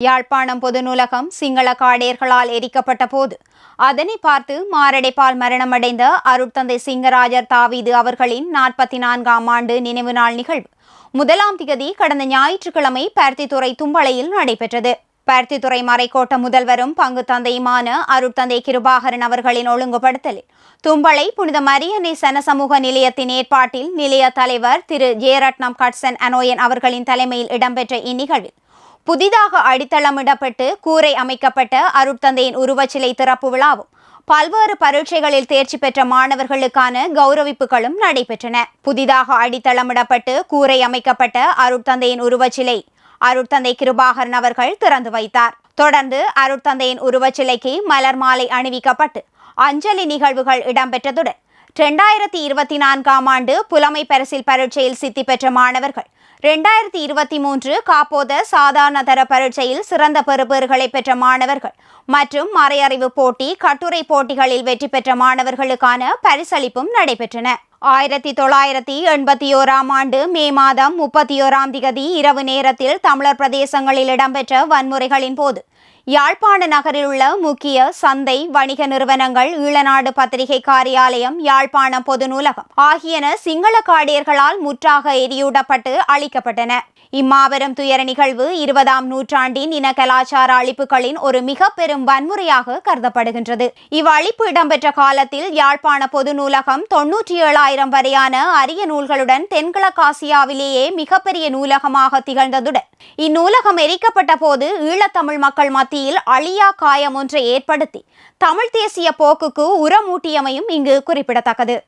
யாழ்ப்பாணம் பொது நூலகம் சிங்கள காடேர்களால் எரிக்கப்பட்ட போது அதனை பார்த்து மாரடைப்பால் மரணமடைந்த அருட்தந்தை சிங்கராஜர் தாவீது அவர்களின் நாற்பத்தி நான்காம் ஆண்டு நினைவு நாள் நிகழ்வு முதலாம் திகதி கடந்த ஞாயிற்றுக்கிழமை பருத்தித்துறை தும்பளையில் நடைபெற்றது. பருத்தித்துறை மறைக்கோட்ட முதல்வரும் பங்கு தந்தையுமான அருட்தந்தை கிருபாகரன் அவர்களின் ஒழுங்குபடுத்தலில் தும்பளை புனித மரியனை சனசமூக நிலையத்தின் ஏற்பாட்டில் நிலைய தலைவர் திரு ஜெயரட்னம் கட்சன் அனோயன் அவர்களின் தலைமையில் இடம்பெற்ற இந்நிகழ்வில் புதிதாக அடித்தளமிடப்பட்டு கூரை அமைக்கப்பட்ட அருட்தந்தையின் உருவச்சிலை திறப்பு விழாவும் பல்வேறு பரீட்சைகளில் தேர்ச்சி பெற்ற மாணவர்களுக்கான கௌரவிப்புகளும் நடைபெற்றன. புதிதாக அடித்தளமிடப்பட்டு கூரை அமைக்கப்பட்ட அருட்தந்தையின் உருவச்சிலை அருட்தந்தை கிருபாகரன் அவர்கள் திறந்து வைத்தார். தொடர்ந்து அருட்தந்தையின் உருவச்சிலைக்கு மலர் மாலை அணிவிக்கப்பட்டு அஞ்சலி நிகழ்வுகள் இடம்பெற்றதுடன் இரண்டாயிரத்தி இருபத்தி நான்காம் ஆண்டு புலமை பரிசில் பரீட்சையில் சித்தி பெற்ற மாணவர்கள் ரெண்டாயிரத்தி இருபத்தி மூன்று காப்போத சாதாரண தர பரீட்சையில் சிறந்த பெறுபேறுகளை பெற்ற மாணவர்கள் மற்றும் மறையறிவு போட்டி கட்டுரை போட்டிகளில் வெற்றி பெற்ற மாணவர்களுக்கான பரிசளிப்பும் நடைபெற்றன. ஆயிரத்தி தொள்ளாயிரத்தி எண்பத்தி ஓராம் ஆண்டு மே மாதம் முப்பத்தி ஓராம் திகதி இரவு நேரத்தில் தமிழர் பிரதேசங்களில் இடம்பெற்ற வன்முறைகளின் போது யாழ்ப்பாண நகரில் உள்ள முக்கிய சந்தை வணிக நிறுவனங்கள் ஈழநாடு பத்திரிகை காரியாலயம் யாழ்ப்பாணம் பொது நூலகம் ஆகியன சிங்கள காடியர்களால் முற்றாக எரியூடப்பட்டு அழிக்கப்பட்டன. இம்மாபெரும் துயர நிகழ்வு இருபதாம் நூற்றாண்டின் இன கலாச்சார அழிப்புகளின் ஒரு மிக பெரும் வன்முறையாக கருதப்படுகின்றது. இவ்வழிப்பு இடம்பெற்ற காலத்தில் யாழ்ப்பாண பொது நூலகம் தொன்னூற்றி ஏழாயிரம் வரையான அரிய நூல்களுடன் தென்கிழக்காசியாவிலேயே மிகப்பெரிய நூலகமாக திகழ்ந்ததுடன் இந்நூலகம் எரிக்கப்பட்ட போது ஈழத்தமிழ் மக்கள் மத்திய மத்தியில் அழியா காயம் ஒன்றை ஏற்படுத்தி தமிழ் தேசிய போக்குக்கு உரமூட்டியமையும் இங்கு குறிப்பிடத்தக்கது.